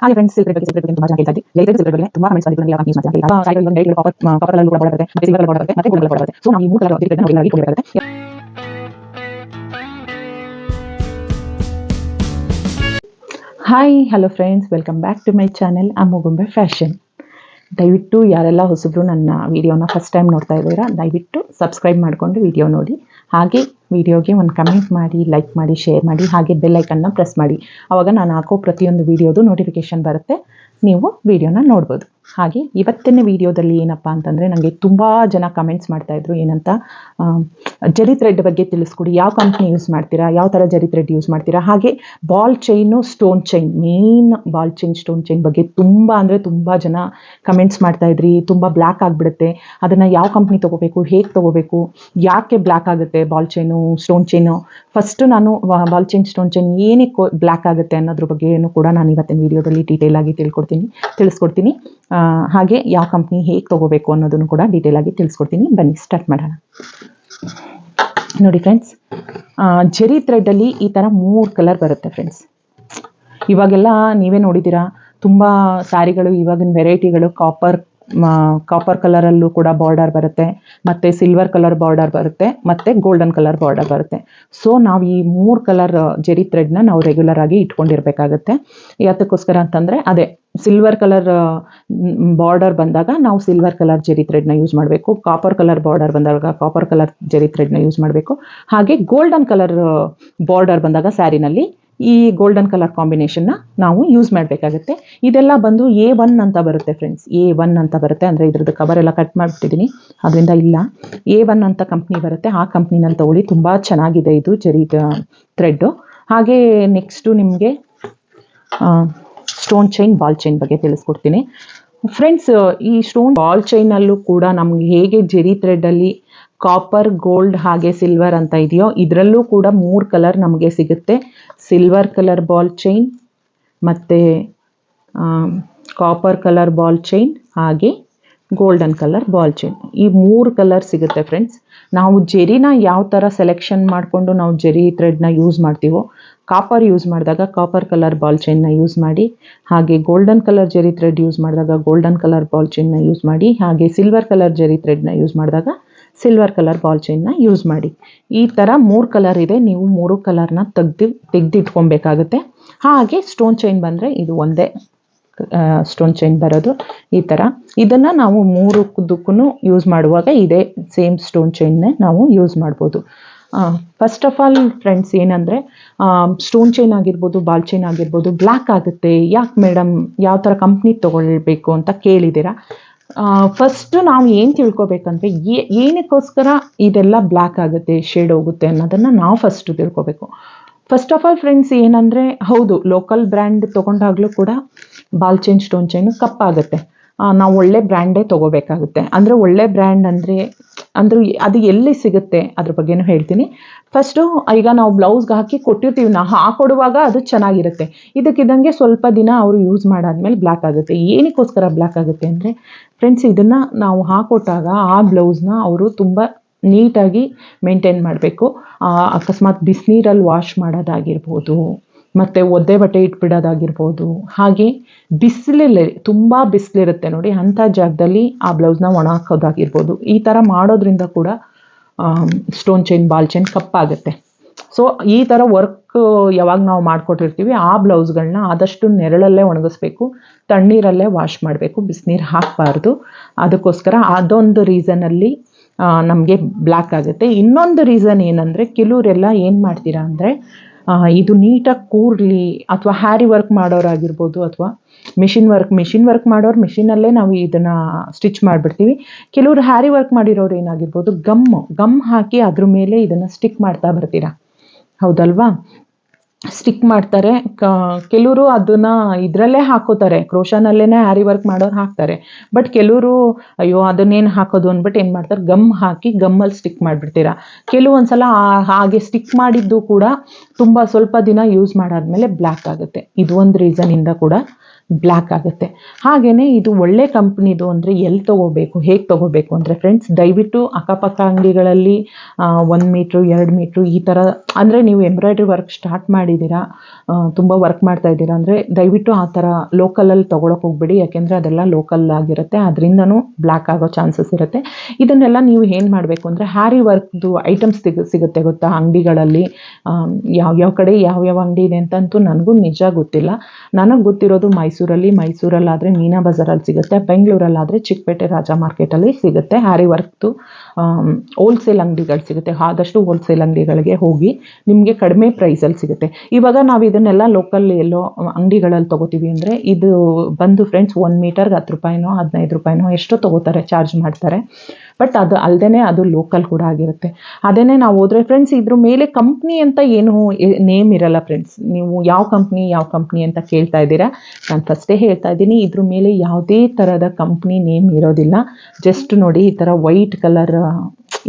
ಹಾಗೆ friends silk ಬಗ್ಗೆ silk ಬಗ್ಗೆ ತುಂಬಾ ಜನ ಕೇಳ್ತಾ ಇದ್ದೆ ಜೈತ್ರಿ ಸಿಲ್ಕ್ ಬಗ್ಗೆ ತುಂಬಾ ಕಮೆಂಟ್ಸ್ ಬಂದಿತ್ತು ನನಗೆ ಯಾವಾಗ ಯೂಸ್ ಮಾಡ್ತೀನಿ ಅಂತ ಸೈಡ್ ಒಂದು ಡೈಟ್ ಕಾಪರ್ ಕಾಪರ್ ಅಲ್ಲಿ ಕೂಡ ಬರುತ್ತೆ ಮತ್ತೆ ಸಿಲ್ವರ್ ಬರುತ್ತೆ ಮತ್ತೆ ಗೋಲ್ಡ್ ಬರುತ್ತೆ ಸೊ ನಾವು ಈ ಮೂರು ಕಲರ್ ಸಿಲ್ಕ್ ನಾವು ಎಲ್ಲರಿಗೂ ಕೊಡಬೇಕಾಗುತ್ತೆ hi hello friends welcome back to my channel Ammagumbe fashion ದಯವಿಟ್ಟು ಯಾರೆಲ್ಲ ಹೊಸಬ್ರು ನನ್ನ ವಿಡಿಯೋನ ಫಸ್ಟ್ ಟೈಮ್ ನೋಡ್ತಾ ಇದ್ದೀರಾ, ದಯವಿಟ್ಟು ಸಬ್ಸ್ಕ್ರೈಬ್ ಮಾಡಿಕೊಂಡು ವಿಡಿಯೋ ನೋಡಿ. ಹಾಗೆ ವಿಡಿಯೋಗೆ ಒಂದು ಕಮೆಂಟ್ ಮಾಡಿ ಲೈಕ್ ಮಾಡಿ ಶೇರ್ ಮಾಡಿ, ಹಾಗೆ ಬೆಲ್ ಐಕನ್ನ ಪ್ರೆಸ್ ಮಾಡಿ. ಅವಾಗ ನಾನು ಹಾಕೋ ಪ್ರತಿಯೊಂದು ವಿಡಿಯೋದು ನೋಟಿಫಿಕೇಷನ್ ಬರುತ್ತೆ. ನೀವು ವಿಡಿಯೋನ ನೋಡ್ಬೋದು. ಹಾಗೆ ಇವತ್ತಿನ ವಿಡಿಯೋದಲ್ಲಿ ಏನಪ್ಪ ಅಂತಂದರೆ ನನಗೆ ತುಂಬ ಜನ ಕಮೆಂಟ್ಸ್ ಮಾಡ್ತಾಯಿದ್ರು ಏನಂತ ಜರಿ ಥ್ರೆಡ್ ಬಗ್ಗೆ ತಿಳಿಸ್ಕೊಡಿ. ಯಾವ ಕಂಪ್ನಿ ಯೂಸ್ ಮಾಡ್ತೀರಾ? ಯಾವ ಥರ ಜರಿ ಥ್ರೆಡ್ ಯೂಸ್ ಮಾಡ್ತೀರಾ? ಹಾಗೆ ball chain stone chain main ball chain stone chain ಬಗ್ಗೆ ತುಂಬ ಅಂದರೆ ತುಂಬ ಜನ ಕಮೆಂಟ್ಸ್ ಮಾಡ್ತಾಯಿದ್ರಿ ತುಂಬ ಬ್ಲ್ಯಾಕ್ ಆಗಿಬಿಡುತ್ತೆ. ಅದನ್ನು ಯಾವ ಕಂಪ್ನಿ ತೊಗೋಬೇಕು? ಹೇಗೆ ತೊಗೋಬೇಕು? ಯಾಕೆ ಬ್ಲ್ಯಾಕ್ ಆಗುತ್ತೆ ball chain stone chain first ನಾನು ಬಾಲ್ ಚೈನ್ ಸ್ಟೋನ್ ಚೈನ್ ಏನಕ್ಕೆ ಬ್ಲ್ಯಾಕ್ ಆಗುತ್ತೆ ಅನ್ನೋದ್ರ ಬಗ್ಗೆಯೂ ಕೂಡ ನಾನು ಇವತ್ತಿನ ವಿಡಿಯೋದಲ್ಲಿ ಡೀಟೇಲ್ ಆಗಿ ತಿಳ್ಕೊಡ್ತೀನಿ, ತಿಳಿಸ್ಕೊಡ್ತೀನಿ. ಹಾಗೆ ಯಾವ ಕಂಪ್ನಿ ಹೇಗೆ ತೊಗೋಬೇಕು ಅನ್ನೋದನ್ನು ಕೂಡ ಡೀಟೇಲ್ ಆಗಿ ತಿಳಿಸ್ಕೊಡ್ತೀನಿ. ಬನ್ನಿ ಸ್ಟಾರ್ಟ್ ಮಾಡೋಣ. ನೋಡಿ ಫ್ರೆಂಡ್ಸ್ ಜೆರಿ ಥ್ರೆಡ್ಡಲ್ಲಿ ಈ ಥರ ಮೂರು ಕಲರ್ ಬರುತ್ತೆ ಫ್ರೆಂಡ್ಸ್ ಇವಾಗೆಲ್ಲ ನೀವೇ ನೋಡಿದ್ದೀರಾ, ತುಂಬ ಸ್ಯಾರಿಗಳು ಇವಾಗಿನ ವೆರೈಟಿಗಳು ಕಾಪರ್ ಕಾಪರ್ ಕಲರಲ್ಲೂ ಕೂಡ ಬಾರ್ಡರ್ ಬರುತ್ತೆ. ಮತ್ತು ಸಿಲ್ವರ್ ಕಲರ್ ಬಾರ್ಡರ್ ಬರುತ್ತೆ. ಮತ್ತು ಗೋಲ್ಡನ್ ಕಲರ್ ಬಾರ್ಡರ್ ಬರುತ್ತೆ. ಸೊ ನಾವು ಈ ಮೂರು ಕಲರ್ ಜೆರಿ ಥ್ರೆಡ್ನ ನಾವು ರೆಗ್ಯುಲರ್ ಆಗಿ ಇಟ್ಕೊಂಡಿರ್ಬೇಕಾಗತ್ತೆ. ಯಾತಕ್ಕೋಸ್ಕರ ಅಂತಂದರೆ, ಅದೇ ಸಿಲ್ವರ್ ಕಲರ್ ಬಾರ್ಡರ್ ಬಂದಾಗ ನಾವು ಸಿಲ್ವರ್ ಕಲರ್ ಜೆರಿ ಥ್ರೆಡ್ನ ಯೂಸ್ ಮಾಡಬೇಕು. ಕಾಪರ್ ಕಲರ್ ಬಾರ್ಡರ್ ಬಂದಾಗ ಕಾಪರ್ ಕಲರ್ ಜೆರಿ ಥ್ರೆಡ್ನ ಯೂಸ್ ಮಾಡಬೇಕು. ಹಾಗೆ ಗೋಲ್ಡನ್ ಕಲರ್ ಬಾರ್ಡರ್ ಬಂದಾಗ ಸ್ಯಾರಿನಲ್ಲಿ ಈ ಗೋಲ್ಡನ್ ಕಲರ್ ಕಾಂಬಿನೇಷನ್ನ ನಾವು ಯೂಸ್ ಮಾಡಬೇಕಾಗುತ್ತೆ. ಇದೆಲ್ಲ ಬಂದು ಎ ಒನ್ ಅಂತ ಬರುತ್ತೆ ಫ್ರೆಂಡ್ಸ್ ಎ ಒನ್ ಅಂತ ಬರುತ್ತೆ. ಅಂದರೆ ಇದ್ರದ್ದು ಕವರ್ ಎಲ್ಲ ಕಟ್ ಮಾಡಿಬಿಟ್ಟಿದ್ದೀನಿ ಅದರಿಂದ ಇಲ್ಲ. ಎ ಒನ್ ಅಂತ ಕಂಪ್ನಿ ಬರುತ್ತೆ. ಆ ಕಂಪ್ನಿನಲ್ಲಿ ತಗೊಳ್ಳಿ. ತುಂಬ ಚೆನ್ನಾಗಿದೆ ಇದು ಜರಿ ಥ್ರೆಡ್ಡು ಹಾಗೆ ನೆಕ್ಸ್ಟು ನಿಮಗೆ ಸ್ಟೋನ್ ಚೈನ್ ಬಾಲ್ ಚೈನ್ ಬಗ್ಗೆ ತಿಳಿಸ್ಕೊಡ್ತೀನಿ. ಫ್ರೆಂಡ್ಸ್ ಈ ಸ್ಟೋನ್ ಬಾಲ್ ಚೈನಲ್ಲೂ ಕೂಡ ನಮ್ಗೆ ಹೇಗೆ ಜೆರಿ ಥ್ರೆಡ್ಡಲ್ಲಿ ಕಾಪರ್ ಗೋಲ್ಡ್ ಹಾಗೆ ಸಿಲ್ವರ್ ಅಂತ ಇದೆಯೋ, ಇದರಲ್ಲೂ ಕೂಡ ಮೂರು ಕಲರ್ ನಮಗೆ ಸಿಗುತ್ತೆ. ಸಿಲ್ವರ್ ಕಲರ್ ಬಾಲ್ ಚೈನ್ ಮತ್ತು ಕಾಪರ್ ಕಲರ್ ಬಾಲ್ ಚೈನ್ ಹಾಗೆ ಗೋಲ್ಡನ್ ಕಲರ್ ಬಾಲ್ ಚೈನ್ ಈ ಮೂರು ಕಲರ್ ಸಿಗುತ್ತೆ ಫ್ರೆಂಡ್ಸ್ ನಾವು ಜೆರಿನ ಯಾವ ಥರ ಸೆಲೆಕ್ಷನ್ ಮಾಡಿಕೊಂಡು ನಾವು ಜೆರಿ ಥ್ರೆಡ್ನ ಯೂಸ್ ಮಾಡ್ತೀವೋ ಕಾಪರ್ ಯೂಸ್ ಮಾಡಿದಾಗ ಕಾಪರ್ ಕಲರ್ ಬಾಲ್ ಚೈನ್ನ ಯೂಸ್ ಮಾಡಿ, ಹಾಗೆ golden colour Jerry thread use ಮಾಡಿದಾಗ ಗೋಲ್ಡನ್ ಕಲರ್ ಬಾಲ್ ಚೈನ್ನ ಯೂಸ್ ಮಾಡಿ, ಹಾಗೆ ಸಿಲ್ವರ್ ಕಲರ್ ಜೆರಿ ಥ್ರೆಡ್ನ ಯೂಸ್ ಮಾಡಿದಾಗ ಸಿಲ್ವರ್ ಕಲರ್ ಬಾಲ್ ಚೈನ್ನ ಯೂಸ್ ಮಾಡಿ. ಈ ಥರ ಮೂರು ಕಲರ್ ಇದೆ, ನೀವು ಮೂರು ಕಲರ್ನ ತೆಗ್ದು, ತೆಗೆದಿಟ್ಕೊಬೇಕಾಗುತ್ತೆ. ಹಾಗೆ ಸ್ಟೋನ್ ಚೈನ್ ಬಂದರೆ ಇದು ಒಂದೇ ಸ್ಟೋನ್ ಚೈನ್ ಬರೋದು ಈ ಥರ ಇದನ್ನು ನಾವು ಮೂರಕ್ಕೂ ಯೂಸ್ ಮಾಡುವಾಗ ಇದೇ ಸೇಮ್ ಸ್ಟೋನ್ ಚೈನ್ನೇ ನಾವು ಯೂಸ್ ಮಾಡ್ಬೋದು. ಫಸ್ಟ್ ಆಫ್ ಆಲ್ ಫ್ರೆಂಡ್ಸ್ ಏನಂದರೆ ಸ್ಟೋನ್ ಚೈನ್ ಆಗಿರ್ಬೋದು ಬಾಲ್ ಚೈನ್ ಆಗಿರ್ಬೋದು ಬ್ಲ್ಯಾಕ್ ಆಗುತ್ತೆ. ಯಾಕೆ ಮೇಡಮ್ ಯಾವ ಥರ ಕಂಪ್ನಿ ತೊಗೊಳ್ಬೇಕು ಅಂತ ಕೇಳಿದ್ದೀರಾ? ಫಸ್ಟು ನಾವು ಏನು ತಿಳ್ಕೊಬೇಕಂದ್ರೆ ಏನಕ್ಕೋಸ್ಕರ ಇದೆಲ್ಲ ಬ್ಲ್ಯಾಕ್ ಆಗುತ್ತೆ ಶೇಡ್ ಹೋಗುತ್ತೆ ಅನ್ನೋದನ್ನ ನಾವು ಫಸ್ಟ್ ತಿಳ್ಕೊಬೇಕು. ಫಸ್ಟ್ ಆಫ್ ಆಲ್ ಫ್ರೆಂಡ್ಸ್ ಏನಂದರೆ, ಹೌದು ಲೋಕಲ್ ಬ್ರ್ಯಾಂಡ್ ತಗೊಂಡಾಗ್ಲೂ ಕೂಡ ಬಾಲ್ ಚೈನ್ ಸ್ಟೋನ್ ಚೈನು ಕಪ್ಪಾಗುತ್ತೆ. ನಾವು ಒಳ್ಳೆ ಬ್ರ್ಯಾಂಡೇ ತಗೋಬೇಕಾಗುತ್ತೆ. ಅಂದರೆ ಒಳ್ಳೆ ಬ್ರ್ಯಾಂಡ್ ಅಂದರೆ ಅಂದ್ರೆ ಅದು ಎಲ್ಲಿ ಸಿಗುತ್ತೆ? ಅದ್ರ ಬಗ್ಗೆನೂ ಹೇಳ್ತೀನಿ. ಫಸ್ಟು ಈಗ ನಾವು ಬ್ಲೌಸ್ಗೆ ಹಾಕಿ ಕೊಟ್ಟಿರ್ತೀವಿ. ನಾವು ಹಾಕೊಡುವಾಗ ಅದು ಚೆನ್ನಾಗಿರುತ್ತೆ. ಇದಕ್ಕಿದ್ದಂಗೆ ಸ್ವಲ್ಪ ದಿನ ಅವರು ಯೂಸ್ ಮಾಡಾದ್ಮೇಲೆ ಬ್ಲ್ಯಾಕ್ ಆಗುತ್ತೆ. ಏನಕ್ಕೋಸ್ಕರ ಬ್ಲ್ಯಾಕ್ ಆಗುತ್ತೆ ಅಂದರೆ ಫ್ರೆಂಡ್ಸ್ ಇದನ್ನು ನಾವು ಹಾಕೊಟ್ಟಾಗ ಆ ಬ್ಲೌಸ್ನ ಅವರು ತುಂಬ ನೀಟಾಗಿ ಮೇಂಟೈನ್ ಮಾಡಬೇಕು. ಅಕಸ್ಮಾತ್ ಬಿಸಿನೀರಲ್ಲಿ ವಾಶ್ ಮಾಡೋದಾಗಿರ್ಬೋದು. ಮತ್ತು ಒದ್ದೆ ಬಟ್ಟೆ ಇಟ್ಬಿಡೋದಾಗಿರ್ಬೋದು. ಹಾಗೆ ಬಿಸಿಲಲ್ಲಿ ತುಂಬ ಬಿಸಿಲಿರುತ್ತೆ ನೋಡಿ, ಅಂಥ ಜಾಗದಲ್ಲಿ ಆ ಬ್ಲೌಸ್ನ ಒಣ ಹಾಕೋದಾಗಿರ್ಬೋದು ಈ ಥರ ಮಾಡೋದ್ರಿಂದ ಕೂಡ ಸ್ಟೋನ್ ಚೈನ್ ಬಾಲ್ ಚೈನ್ ಕಪ್ಪಾಗುತ್ತೆ. ಸೊ ಈ ಥರ ವರ್ಕ್ ಯಾವಾಗ ನಾವು ಮಾಡಿಕೊಟ್ಟಿರ್ತೀವಿ, ಆ ಬ್ಲೌಸ್ಗಳನ್ನ ಆದಷ್ಟು ನೆರಳಲ್ಲೇ ಒಣಗಿಸ್ಬೇಕು, ತಣ್ಣೀರಲ್ಲೇ ವಾಶ್ ಮಾಡಬೇಕು, ಬಿಸಿನೀರು ಹಾಕಬಾರ್ದು. ಅದಕ್ಕೋಸ್ಕರ ಅದೊಂದು ರೀಸನಲ್ಲಿ ನಮಗೆ ಬ್ಲ್ಯಾಕ್ ಆಗುತ್ತೆ. ಇನ್ನೊಂದು ರೀಸನ್ ಏನಂದರೆ ಕೆಲವರೆಲ್ಲ ಏನು ಮಾಡ್ತೀರಾ ಅಂದರೆ ಇದು ನೀಟಾಗಿ ಕೂರಲಿ ಅಥವಾ ಹ್ಯಾರಿ ವರ್ಕ್ ಮಾಡೋರಾಗಿರ್ಬೋದು ಅಥವಾ ಮಿಷಿನ್ ವರ್ಕ್ ಮಿಷಿನ್ ವರ್ಕ್ ಮಾಡೋರು ಮಿಷಿನಲ್ಲೇ ನಾವು ಇದನ್ನು ಸ್ಟಿಚ್ ಮಾಡಿಬಿಡ್ತೀವಿ. ಕೆಲವರು ಹ್ಯಾರಿ ವರ್ಕ್ ಮಾಡಿರೋರು ಏನಾಗಿರ್ಬೋದು, ಗಮ್ಮು, ಗಮ್ ಹಾಕಿ ಅದ್ರ ಮೇಲೆ ಇದನ್ನು ಸ್ಟಿಕ್ ಮಾಡ್ತಾ ಬರ್ತೀರಾ? ಹೌದಲ್ವಾ? ಸ್ಟಿಕ್ ಮಾಡ್ತಾರೆ. ಕೆಲವರು ಅದನ್ನ ಇದರಲ್ಲೇ ಹಾಕೋತಾರೆ. ಕ್ರೋಶನಲ್ಲೇ ಆರಿ ವರ್ಕ್ ಮಾಡೋರು ಹಾಕ್ತಾರೆ. ಬಟ್ ಕೆಲವರು, ಅಯ್ಯೋ, ಅದನ್ನೇನು ಹಾಕೋದು ಅಂದ್ಬಿಟ್ಟು ಏನು ಮಾಡ್ತಾರೆ? ಗಮ್ ಹಾಕಿ ಗಮ್ಮಲ್ಲಿ ಸ್ಟಿಕ್ ಮಾಡಿಬಿಡ್ತೀರಾ? ಕೆಲವೊಂದ್ಸಲ ಹಾಗೆ ಸ್ಟಿಕ್ ಮಾಡಿದ್ದು ಕೂಡ ತುಂಬ ಸ್ವಲ್ಪ ದಿನ ಯೂಸ್ ಮಾಡಾದ್ಮೇಲೆ ಬ್ಲ್ಯಾಕ್ ಆಗುತ್ತೆ. ಇದು ಒಂದು ಇಂದ ಕೂಡ. ಬ್ಲ್ಯಾಕ್ ಆಗುತ್ತೆ. ಹಾಗೆಯೇ ಇದು ಒಳ್ಳೆ ಕಂಪ್ನಿದು ಅಂದರೆ ಎಲ್ಲಿ ತೊಗೋಬೇಕು, ಹೇಗೆ ತೊಗೋಬೇಕು ಅಂದರೆ ಫ್ರೆಂಡ್ಸ್ ದಯವಿಟ್ಟು ಅಕ್ಕಪಕ್ಕ ಅಂಗಡಿಗಳಲ್ಲಿ ಒಂದು ಮೀಟ್ರು ಎರಡು ಮೀಟ್ರು ಈ ಥರ ಅಂದರೆ ನೀವು ಎಂಬ್ರಾಯ್ಡ್ರಿ ವರ್ಕ್ ಸ್ಟಾರ್ಟ್ ಮಾಡಿದ್ದೀರಾ ತುಂಬ ವರ್ಕ್ ಮಾಡ್ತಾ ಇದ್ದೀರಾ ಅಂದರೆ ದಯವಿಟ್ಟು ಆ ಥರ ಲೋಕಲಲ್ಲಿ ತೊಗೊಳಕ್ಕೆ ಹೋಗ್ಬೇಡಿ, ಯಾಕೆಂದರೆ ಅದೆಲ್ಲ ಲೋಕಲ್ ಆಗಿರುತ್ತೆ, ಅದರಿಂದನೂ ಬ್ಲ್ಯಾಕ್ ಆಗೋ ಚಾನ್ಸಸ್ ಇರುತ್ತೆ. ಇದನ್ನೆಲ್ಲ ನೀವು ಏನು ಮಾಡಬೇಕು ಅಂದರೆ ಹ್ಯಾರಿ ವರ್ಕ್ದು ಐಟಮ್ಸ್ ಸಿಗ, ಸಿಗುತ್ತೆ ಗೊತ್ತಾ ಅಂಗಡಿಗಳಲ್ಲಿ ಯಾವ್ಯಾವ ಕಡೆ ಯಾವ್ಯಾವ ಅಂಗಡಿ ಇದೆ ಅಂತಂತೂ ನನಗೂ ನಿಜ ಗೊತ್ತಿಲ್ಲ. ನನಗೆ ಗೊತ್ತಿರೋದು ಮೈಸೂರಲ್ಲಿ ಮೈಸೂರಲ್ಲಾದರೆ ಮೀನಾ ಬಜಾರಲ್ಲಿ ಸಿಗುತ್ತೆ ಬೆಂಗಳೂರಲ್ಲಾದರೆ ಚಿಕ್ಕಪೇಟೆ ರಾಜಾ ಮಾರ್ಕೆಟಲ್ಲಿ ಸಿಗುತ್ತೆ. ಹ್ಯಾರಿ ವರ್ಕ್ದು ಹೋಲ್ಸೇಲ್ ಅಂಗಡಿಗಳು ಸಿಗುತ್ತೆ. ಆದಷ್ಟು ಹೋಲ್ಸೇಲ್ ಅಂಗಡಿಗಳಿಗೆ ಹೋಗಿ ನಿಮಗೆ ಕಡಿಮೆ ಪ್ರೈಸಲ್ಲಿ ಸಿಗುತ್ತೆ. ಇವಾಗ ನಾವು ಇದನ್ನೆಲ್ಲ ಲೋಕಲ್ ಎಲ್ಲೋ ಅಂಗಡಿಗಳಲ್ಲಿ ತೊಗೋತೀವಿ ಅಂದರೆ ಇದು ಬಂದು ಫ್ರೆಂಡ್ಸ್ ಒಂದು ಮೀಟರ್ಗೆ ಹತ್ತು ರೂಪಾಯಿನೋ, ಹದಿನೈದು ರೂಪಾಯಿನೋ ಎಷ್ಟೋ ತೊಗೋತಾರೆ ಚಾರ್ಜ್ ಮಾಡ್ತಾರೆ. ಬಟ್ ಅದು ಅಲ್ಲದೇ ಅದು ಲೋಕಲ್ ಕೂಡ ಆಗಿರುತ್ತೆ. ಅದೇನೇ ನಾವು ಹೋದರೆ ಫ್ರೆಂಡ್ಸ್ ಇದ್ರ ಮೇಲೆ ಕಂಪ್ನಿ ಅಂತ ಏನು ನೇಮ್ ಇರಲ್ಲ ಫ್ರೆಂಡ್ಸ್ ನೀವು ಯಾವ ಕಂಪ್ನಿ ಯಾವ ಕಂಪ್ನಿ ಅಂತ ಕೇಳ್ತಾ ಇದ್ದೀರಾ? ನಾನು ಫಸ್ಟೇ ಹೇಳ್ತಾ ಇದ್ದೀನಿ, ಇದ್ರ ಮೇಲೆ ಯಾವುದೇ ಥರದ ಕಂಪ್ನಿ ನೇಮ್ ಇರೋದಿಲ್ಲ. ಜಸ್ಟ್ ನೋಡಿ ಈ ಥರ ವೈಟ್ ಕಲರ್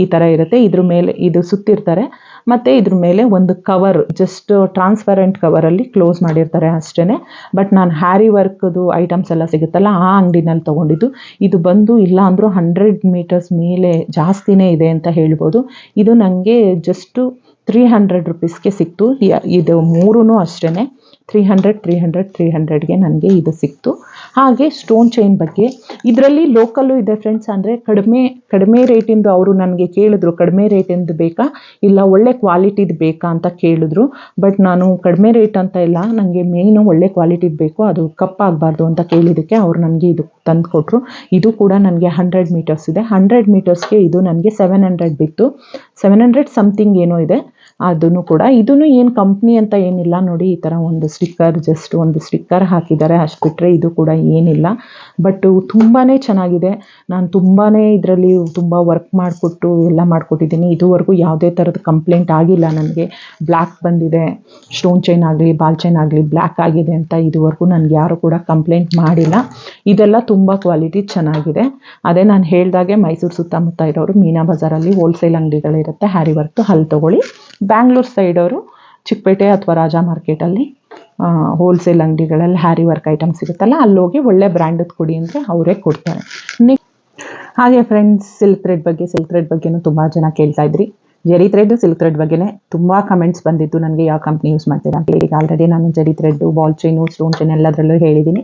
ಈ ಥರ ಇರುತ್ತೆ. ಇದ್ರ ಮೇಲೆ ಇದು ಸುತ್ತಿರ್ತಾರೆ. ಮತ್ತು ಇದ್ರ ಮೇಲೆ ಒಂದು ಕವರ್ ಜಸ್ಟ್ ಟ್ರಾನ್ಸ್ಪರೆಂಟ್ ಕವರಲ್ಲಿ ಕ್ಲೋಸ್ ಮಾಡಿರ್ತಾರೆ ಅಷ್ಟೇ ಬಟ್ ನಾನು ಹ್ಯಾರಿ ವರ್ಕ್ದು ಐಟಮ್ಸ್ ಎಲ್ಲ ಸಿಗುತ್ತಲ್ಲ, ಆ ಅಂಗಡಿನಲ್ಲಿ ತೊಗೊಂಡಿದ್ದು. ಇದು ಬಂದು ಇಲ್ಲ ಅಂದರೂ ಹಂಡ್ರೆಡ್ ಮೀಟರ್ಸ್ ಮೇಲೆ ಜಾಸ್ತಿನೇ ಇದೆ ಅಂತ ಹೇಳ್ಬೋದು. ಇದು ನನಗೆ ಜಸ್ಟು ತ್ರೀ ಹಂಡ್ರೆಡ್ ರುಪೀಸ್ಗೆ ಸಿಕ್ತು. ಇದು ಮೂರೂ ಅಷ್ಟೇ three hundred three hundred three ಹಂಡ್ರೆಡ್ಗೆ ನನಗೆ ಇದು ಸಿಕ್ತು. ಹಾಗೆ ಸ್ಟೋನ್ ಚೈನ್ ಬಗ್ಗೆ. ಇದರಲ್ಲಿ ಲೋಕಲ್ಲು ಇದೆ ಫ್ರೆಂಡ್ಸ್ ಅಂದರೆ ಕಡಿಮೆ ಕಡಿಮೆ ರೇಟಿಂದು ಅವರು ನನಗೆ ಕೇಳಿದ್ರು, ಕಡಿಮೆ ರೇಟಿಂದು ಬೇಕಾ? ಇಲ್ಲ, ಒಳ್ಳೆ ಕ್ವಾಲಿಟಿದು ಬೇಕಾ ಅಂತ ಕೇಳಿದ್ರು. ಬಟ್ ನಾನು ಕಡಿಮೆ ರೇಟ್ ಅಂತ ಇಲ್ಲ ನನಗೆ ಮೇಯ್ನು ಒಳ್ಳೆ ಕ್ವಾಲಿಟಿದು ಬೇಕು, ಅದು ಕಪ್ಪಾಗಬಾರ್ದು ಅಂತ ಕೇಳಿದ್ದಕ್ಕೆ ಅವರು ನನಗೆ ಇದು ತಂದು ಕೊಟ್ಟರು ಇದು ಕೂಡ ನನಗೆ ಹಂಡ್ರೆಡ್ ಮೀಟರ್ಸ್ ಇದೆ. ಹಂಡ್ರೆಡ್ ಮೀಟರ್ಸ್ಗೆ ಇದು ನನಗೆ ಸೆವೆನ್ ಹಂಡ್ರೆಡ್ ಬಿತ್ತು. ಸೆವೆನ್ ಹಂಡ್ರೆಡ್ ಸಮಥಿಂಗ್ ಏನೋ ಇದೆ. ಅದನ್ನು ಕೂಡ. ಇದೂ ಏನು ಕಂಪ್ನಿ ಅಂತ ಏನಿಲ್ಲ ನೋಡಿ, ಈ ಥರ ಒಂದು ಸ್ಟಿಕ್ಕರ್ ಜಸ್ಟ್ ಒಂದು ಸ್ಟಿಕ್ಕರ್ ಹಾಕಿದ್ದಾರೆ. ಅಷ್ಟು ಬಿಟ್ಟರೆ ಇದು ಕೂಡ ಏನಿಲ್ಲ. ಬಟ್ ತುಂಬಾ ಚೆನ್ನಾಗಿದೆ. ನಾನು ತುಂಬಾ ಇದರಲ್ಲಿ ತುಂಬ ವರ್ಕ್ ಮಾಡಿಕೊಟ್ಟು ಎಲ್ಲ ಮಾಡಿಕೊಟ್ಟಿದ್ದೀನಿ. ಇದುವರೆಗೂ ಯಾವುದೇ ಥರದ ಕಂಪ್ಲೇಂಟ್ ಆಗಿಲ್ಲ ನನಗೆ. ಬ್ಲ್ಯಾಕ್ ಬಂದಿದೆ ಸ್ಟೋನ್ ಚೈನ್ ಆಗಲಿ ಬಾಲ್ ಚೈನ್ ಆಗಲಿ ಬ್ಲ್ಯಾಕ್ ಆಗಿದೆ ಅಂತ ಇದುವರೆಗೂ ನನಗೆ ಯಾರು ಕೂಡ ಕಂಪ್ಲೇಂಟ್ ಮಾಡಿಲ್ಲ. ಇದೆಲ್ಲ ತುಂಬ ಕ್ವಾಲಿಟಿ ಚೆನ್ನಾಗಿದೆ. ಅದೇ ನಾನು ಹೇಳ್ದಾಗೆ ಮೈಸೂರು ಸುತ್ತಮುತ್ತ ಇರೋರು ಮೀನಾ ಬಜಾರಲ್ಲಿ ಹೋಲ್ಸೇಲ್ ಅಂಗಡಿಗಳಿರುತ್ತೆ. ಹ್ಯಾರಿ ವರ್ಕ್ ಅಲ್ಲಿ ತೊಗೊಳ್ಳಿ. ಬ್ಯಾಂಗ್ಳೂರ್ ಸೈಡವರು ಚಿಕ್ಕಪೇಟೆ ಅಥವಾ ರಾಜಾ ಮಾರ್ಕೆಟಲ್ಲಿ ಹೋಲ್ಸೇಲ್ ಅಂಗಡಿಗಳಲ್ಲಿ ಹ್ಯಾರಿ ವರ್ಕ್ ಐಟಮ್ ಸಿಗುತ್ತಲ್ಲ, ಅಲ್ಲೋಗಿ ಒಳ್ಳೆ ಬ್ರ್ಯಾಂಡದ್ದು ಕೊಡಿ ಅಂದರೆ ಅವರೇ ಕೊಡ್ತಾರೆ. ಹಾಗೆ ಫ್ರೆಂಡ್ಸ್ ಸಿಲ್ಕ್ ಥ್ರೆಡ್ ಬಗ್ಗೆ ಸಿಲ್ಕ್ ಥ್ರೆಡ್ ಬಗ್ಗೆನೂ ತುಂಬ ಜನ ಕೇಳ್ತಾ ಇದ್ರಿ. ಜೆರಿ ಥ್ರೆಡ್ ಸಿಲ್ಕ್ ಥ್ರೆಡ್ ಬಗ್ಗೆನೇ ತುಂಬ ಕಮೆಂಟ್ಸ್ ಬಂದಿದ್ದು ನನಗೆ, ಯಾವ ಕಂಪ್ನಿ ಯೂಸ್ ಮಾಡ್ತೀರಾ ಅಂತ ಹೇಳಿ ಆಲ್ರೆಡಿ ನಾನು ಜರಿ thread ball chain stone chain ಎಲ್ಲದರಲ್ಲೂ ಹೇಳಿದ್ದೀನಿ.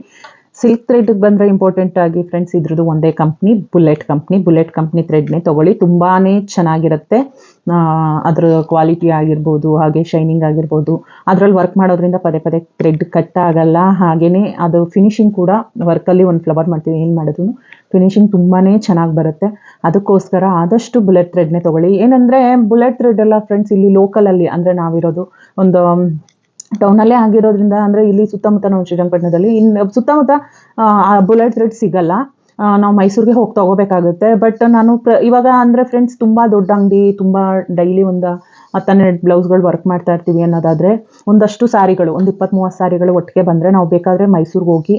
ಸಿಲ್ಕ್ ಥ್ರೆಡ್ಗೆ ಬಂದರೆ ಇಂಪಾರ್ಟೆಂಟ್ ಆಗಿ ಫ್ರೆಂಡ್ಸ್ ಇದ್ರದ್ದು ಒಂದೇ company Bullet company Bullet company ಥ್ರೆಡ್ನೇ ತೊಗೊಳ್ಳಿ ತುಂಬಾ ಚೆನ್ನಾಗಿರುತ್ತೆ. ಅದ್ರ ಕ್ವಾಲಿಟಿ ಆಗಿರ್ಬೋದು, ಹಾಗೆ ಶೈನಿಂಗ್ ಆಗಿರ್ಬೋದು, ಅದ್ರಲ್ಲಿ ವರ್ಕ್ ಮಾಡೋದ್ರಿಂದ ಪದೇ ಪದೇ ಥ್ರೆಡ್ ಕಟ್ ಆಗಲ್ಲ. ಹಾಗೆಯೇ ಅದು ಫಿನಿಶಿಂಗ್ ಕೂಡ ವರ್ಕಲ್ಲಿ ಒಂದು ಫ್ಲವರ್ ಮಾಡ್ತೀವಿ, ಏನು ಮಾಡಿದ್ರು ಫಿನಿಶಿಂಗ್ ತುಂಬಾ ಚೆನ್ನಾಗಿ ಬರುತ್ತೆ. ಅದಕ್ಕೋಸ್ಕರ ಆದಷ್ಟು ಬುಲೆಟ್ ಥ್ರೆಡ್ನೇ ತೊಗೊಳ್ಳಿ. ಏನಂದರೆ ಬುಲೆಟ್ ಥ್ರೆಡ್ ಎಲ್ಲ ಫ್ರೆಂಡ್ಸ್ ಇಲ್ಲಿ ಲೋಕಲಲ್ಲಿ ಅಂದರೆ ನಾವಿರೋದು ಒಂದು ಟೌನಲ್ಲೇ ಆಗಿರೋದ್ರಿಂದ ಅಂದರೆ ಇಲ್ಲಿ ಸುತ್ತಮುತ್ತ ನಾವು ಶ್ರೀರಂಗಪಟ್ಟಣದಲ್ಲಿ ಇನ್ನು ಸುತ್ತಮುತ್ತ ಬುಲೆಟ್ ಥ್ರೆಡ್ ಸಿಗಲ್ಲ. ನಾವು ಮೈಸೂರಿಗೆ ಹೋಗಿ ತಗೋಬೇಕಾಗುತ್ತೆ. ಬಟ್ ನಾನು ಪ್ರ, ಇವಾಗ ಅಂದರೆ ಫ್ರೆಂಡ್ಸ್ ತುಂಬ ದೊಡ್ಡ ಅಂಗಡಿ, ತುಂಬ ಡೈಲಿ ಒಂದು ಹತ್ತನ್ನೆರಡು ಬ್ಲೌಸ್ಗಳು ವರ್ಕ್ ಮಾಡ್ತಾ ಇರ್ತೀವಿ ಅನ್ನೋದಾದರೆ, ಒಂದಷ್ಟು ಸಾರಿಗಳು, ಒಂದು ಇಪ್ಪತ್ತು ಮೂವತ್ತು ಸಾರಿಗಳು ಒಟ್ಟಿಗೆ ಬಂದರೆ ನಾವು ಬೇಕಾದರೆ ಮೈಸೂರಿಗೆ ಹೋಗಿ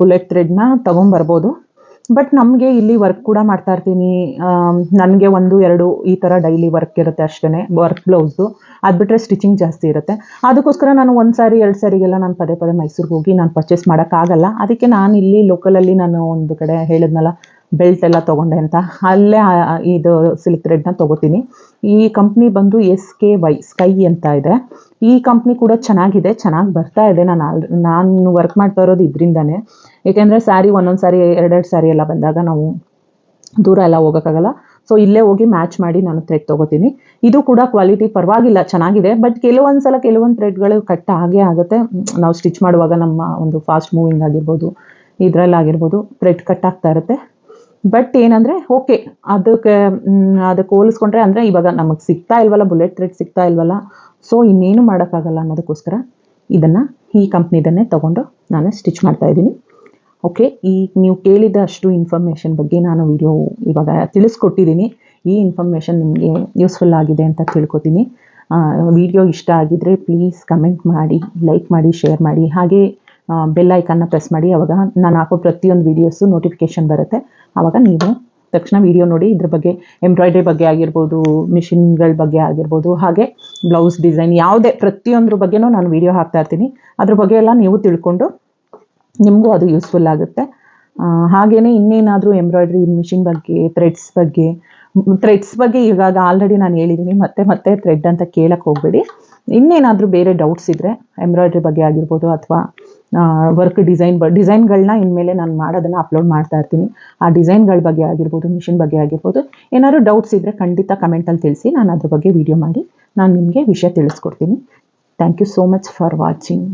ಬುಲೆಟ್ ಥ್ರೆಡ್ನ ತೊಗೊಂಬರ್ಬೋದು. ಬಟ್ ನಮಗೆ ಇಲ್ಲಿ ವರ್ಕ್ ಕೂಡ ಮಾಡ್ತಾ ಇರ್ತೀನಿ. ನನಗೆ ಒಂದು, ಎರಡು ಈ ಥರ ಡೈಲಿ ವರ್ಕ್ ಇರುತ್ತೆ ಅಷ್ಟೇ ವರ್ಕ್ ಬ್ಲೌಸು ಅದು ಬಿಟ್ಟರೆ ಸ್ಟಿಚಿಂಗ್ ಜಾಸ್ತಿ ಇರುತ್ತೆ. ಅದಕ್ಕೋಸ್ಕರ ನಾನು ಒಂದು ಸಾರಿ ಎರಡು ಸಾರಿಗೆಲ್ಲ ನಾನು ಪದೇ ಪದೇ ಮೈಸೂರಿಗೆ ಹೋಗಿ ನಾನು ಪರ್ಚೇಸ್ ಮಾಡೋಕ್ಕಾಗಲ್ಲ. ಅದಕ್ಕೆ ನಾನು ಇಲ್ಲಿ ಲೋಕಲಲ್ಲಿ ನಾನು ಒಂದು ಕಡೆ ಹೇಳಿದ್ನಲ್ಲ ಬೆಲ್ಟ್ ಎಲ್ಲ ತೊಗೊಂಡೆ ಅಂತ. ಅಲ್ಲೇ ಇದು ಸಿಲ್ಕ್ ಥ್ರೆಡ್ನ ತೊಗೋತೀನಿ. ಈ ಕಂಪ್ನಿ ಬಂದು ಎಸ್ ಕೆ ವೈ ಸ್ಕೈ ಅಂತ ಇದೆ. ಈ ಕಂಪ್ನಿ ಕೂಡ ಚೆನ್ನಾಗಿದೆ, ಚೆನ್ನಾಗಿ ಬರ್ತಾ ಇದೆ. ನಾನು ಆಲ್, ನಾನು ವರ್ಕ್ ಮಾಡ್ತಾ ಇರೋದು ಇದರಿಂದನೇ. ಏಕೆಂದರೆ ಸ್ಯಾರಿ ಒಂದೊಂದು ಸಾರಿ ಎರಡೆರಡು ಸ್ಯಾರಿ ಎಲ್ಲ ಬಂದಾಗ ನಾವು ದೂರ ಎಲ್ಲ ಹೋಗೋಕ್ಕಾಗಲ್ಲ. ಸೊ ಇಲ್ಲೇ ಹೋಗಿ ಮ್ಯಾಚ್ ಮಾಡಿ ನಾನು ಥ್ರೆಡ್ ತೊಗೋತೀನಿ. ಇದು ಕೂಡ ಕ್ವಾಲಿಟಿ ಪರವಾಗಿಲ್ಲ, ಚೆನ್ನಾಗಿದೆ. ಬಟ್ ಕೆಲವೊಂದು ಸಲ ಕೆಲವೊಂದು ಥ್ರೆಡ್ಗಳು ಕಟ್ ಆಗೇ ಆಗುತ್ತೆ. ನಾವು ಸ್ಟಿಚ್ ಮಾಡುವಾಗ ನಮ್ಮ ಒಂದು ಫಾಸ್ಟ್ ಮೂವಿಂಗ್ ಆಗಿರ್ಬೋದು ಇದರಲ್ಲಾಗಿರ್ಬೋದು ಥ್ರೆಡ್ ಕಟ್ ಆಗ್ತಾ ಇರುತ್ತೆ. ಬಟ್ ಏನಂದರೆ ಓಕೆ ಅದಕ್ಕೆ ಅದಕ್ಕೆ ಹೋಲಿಸ್ಕೊಂಡ್ರೆ ಅಂದರೆ ಇವಾಗ ನಮಗೆ ಸಿಗ್ತಾ ಇಲ್ವಲ್ಲ ಬುಲೆಟ್ ಥ್ರೆಡ್ ಸಿಗ್ತಾ ಇಲ್ವಲ್ಲ ಸೊ ಇನ್ನೇನು ಮಾಡೋಕ್ಕಾಗಲ್ಲ ಅನ್ನೋದಕ್ಕೋಸ್ಕರ ಇದನ್ನು ಈ ಕಂಪ್ನಿದನ್ನೇ ತೊಗೊಂಡು ನಾನು ಸ್ಟಿಚ್ ಮಾಡ್ತಾ ಇದ್ದೀನಿ. ಓಕೆ ಈ ನೀವು ಕೇಳಿದ ಅಷ್ಟು ಇನ್ಫಾರ್ಮೇಷನ್ ಬಗ್ಗೆ ನಾನು ವಿಡಿಯೋ ಇವಾಗ ತಿಳಿಸ್ಕೊಟ್ಟಿದ್ದೀನಿ. ಈ ಇನ್ಫಾರ್ಮೇಷನ್ ನಿಮಗೆ ಯೂಸ್ಫುಲ್ ಆಗಿದೆ ಅಂತ ತಿಳ್ಕೊತೀನಿ. ವಿಡಿಯೋ ಇಷ್ಟ ಆಗಿದ್ದರೆ ಪ್ಲೀಸ್ ಕಮೆಂಟ್ ಮಾಡಿ ಲೈಕ್ ಮಾಡಿ ಶೇರ್ ಮಾಡಿ. ಹಾಗೆ ಬೆಲ್ ಐಕನ್ನ ಪ್ರೆಸ್ ಮಾಡಿ. ಅವಾಗ ನಾನು ಹಾಕೋ ಪ್ರತಿಯೊಂದು ವೀಡಿಯೋಸು ನೋಟಿಫಿಕೇಷನ್ ಬರುತ್ತೆ. ಆವಾಗ ನೀವು ತಕ್ಷಣ ವಿಡಿಯೋ ನೋಡಿ ಇದ್ರ ಬಗ್ಗೆ ಎಂಬ್ರಾಯ್ಡ್ರಿ ಬಗ್ಗೆ ಆಗಿರ್ಬೋದು ಮಿಷಿನ್ಗಳ ಬಗ್ಗೆ ಆಗಿರ್ಬೋದು, ಹಾಗೆ ಬ್ಲೌಸ್ ಡಿಸೈನ್ ಯಾವುದೇ ಪ್ರತಿಯೊಂದ್ರ ಬಗ್ಗೆನೂ ನಾನು ವಿಡಿಯೋ ಹಾಕ್ತಾ ಇರ್ತೀನಿ. ಅದ್ರ ಬಗ್ಗೆ ಎಲ್ಲ ನೀವು ತಿಳ್ಕೊಂಡು ನಿಮಗೂ ಅದು ಯೂಸ್ಫುಲ್ ಆಗುತ್ತೆ. ಹಾಗೆಯೇ ಇನ್ನೇನಾದರೂ ಎಂಬ್ರಾಯ್ಡ್ರಿ ಮಿಷಿನ್ ಬಗ್ಗೆ ಥ್ರೆಡ್ಸ್ ಬಗ್ಗೆ ಥ್ರೆಡ್ಸ್ ಬಗ್ಗೆ ಇವಾಗ ಆಲ್ರೆಡಿ ನಾನು ಹೇಳಿದ್ದೀನಿ ಮತ್ತೆ ಮತ್ತೆ ಥ್ರೆಡ್ ಅಂತ ಕೇಳಕ್ಕೆ ಹೋಗಬೇಡಿ. ಇನ್ನೇನಾದರೂ ಬೇರೆ ಡೌಟ್ಸ್ ಇದ್ದರೆ ಎಂಬ್ರಾಯ್ಡ್ರಿ ಬಗ್ಗೆ ಆಗಿರ್ಬೋದು ಅಥವಾ ವರ್ಕ್ ಡಿಸೈನ್ ಬ ಡಿಸೈನ್ಗಳನ್ನ ಇನ್ಮೇಲೆ ನಾನು ಮಾಡೋದನ್ನು ಅಪ್ಲೋಡ್ ಮಾಡ್ತಾ ಇರ್ತೀನಿ. ಆ ಡಿಸೈನ್ಗಳ ಬಗ್ಗೆ ಆಗಿರ್ಬೋದು ಮಿಷಿನ್ ಬಗ್ಗೆ ಆಗಿರ್ಬೋದು, ಏನಾದ್ರು ಡೌಟ್ಸ್ ಇದ್ದರೆ ಖಂಡಿತ ಕಮೆಂಟಲ್ಲಿ ತಿಳಿಸಿ, ನಾನು ಅದ್ರ ಬಗ್ಗೆ ವಿಡಿಯೋ ಮಾಡಿ, ನಾನು ನಿಮಗೆ ವಿಷಯ ತಿಳಿಸ್ಕೊಡ್ತೀನಿ. Thank you so much for watching